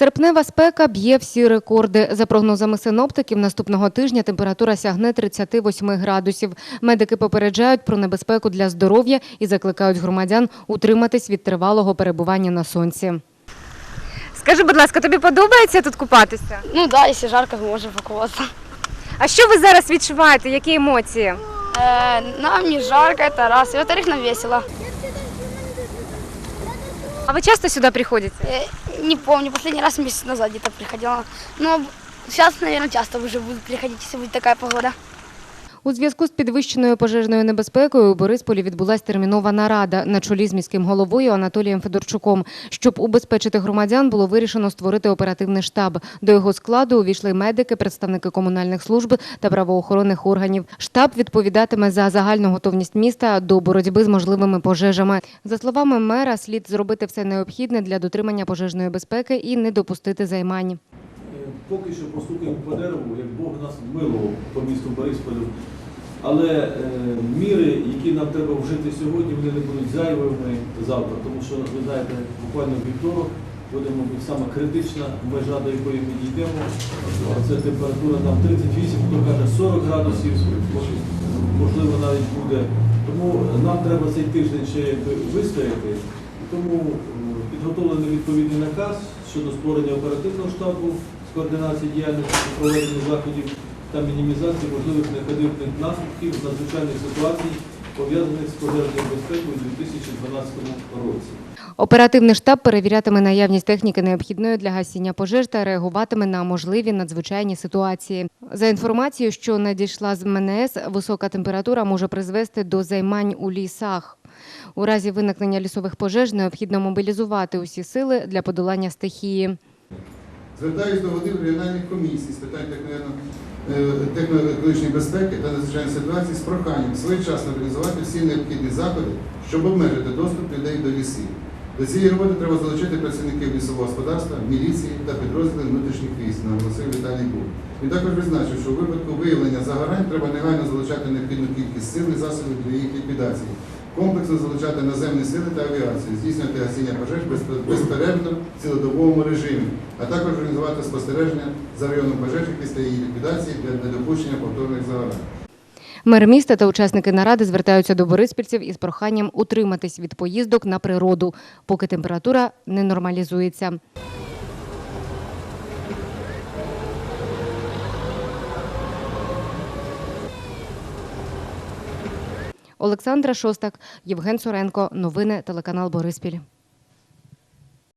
Серпнева спека б'є всі рекорди. За прогнозами синоптиків, наступного тижня температура сягне 38 градусів. Медики попереджають про небезпеку для здоров'я і закликають громадян утриматись від тривалого перебування на сонці. Скажи, будь ласка, тобі подобається тут купатися? Ну да, если жарко, можно покупаться. А що ви зараз відчуваєте? Які емоції? Э, нам не жарко, это раз. И во-вторых, нам весело. А вы часто сюда приходите? Э, не помню, последний раз месяц назад где-то приходила. Но сейчас, наверное, часто уже буду приходить, если будет такая погода. У зв'язку з підвищеною пожежною небезпекою у Борисполі відбулася термінова нарада на чолі з міським головою Анатолієм Федорчуком. Щоб убезпечити громадян, було вирішено створити оперативний штаб. До його складу увійшли медики, представники комунальних служб та правоохоронних органів. Штаб відповідатиме за загальну готовність міста до боротьби з можливими пожежами. За словами мера, слід зробити все необхідне для дотримання пожежної безпеки і не допустити займань. Е, Поки що постукаємо по дереву, як Бог нас милував по місту Борисполю. Але е, міри, які нам треба вжити сьогодні, вони не будуть зайвими завтра, тому що ви знаєте, буквально вівторок буде, мабуть, сама критична межа, до якої ми дійдемо. Це температура там 38, хто каже 40 градусів, можливо, навіть буде. Тому нам треба цей тиждень ще вистояти. Тому е, підготовлений відповідний наказ щодо створення оперативного штабу з координації діяльності проведення заходів та мінімізації можливих негативних наслідків надзвичайних ситуацій, пов'язаних з пожежною безпекою у 2012 році. Оперативний штаб перевірятиме наявність техніки необхідної для гасіння пожеж та реагуватиме на можливі надзвичайні ситуації. За інформацією, що надійшла з МНС, висока температура може призвести до займань у лісах. У разі виникнення лісових пожеж необхідно мобілізувати усі сили для подолання стихії. Звертаюсь до голів регіональних комісій з питань техно- е, техно-екологічної безпеки та надзвичайної ситуації з проханням своєчасно організувати всі необхідні заходи, щоб обмежити доступ людей до лісів. До цієї роботи треба залучити працівників лісового господарства, міліції та підрозділів внутрішніх військ, наголосив Віталій Бур. Він також відзначив, що у випадку виявлення загорань треба негайно залучати необхідну кількість сил і засобів для їх ліквідації, комплексно залучати наземні сили та авіацію, здійснювати гасіння пожеж безперервно в цілодобовому режимі, а також організувати спостереження за районом пожежі після її ліквідації для недопущення повторних загорань. Мер міста та учасники наради звертаються до бориспільців із проханням утриматись від поїздок на природу, поки температура не нормалізується. Олександра Шостак, Євген Соренко. Новини телеканал Бориспіль.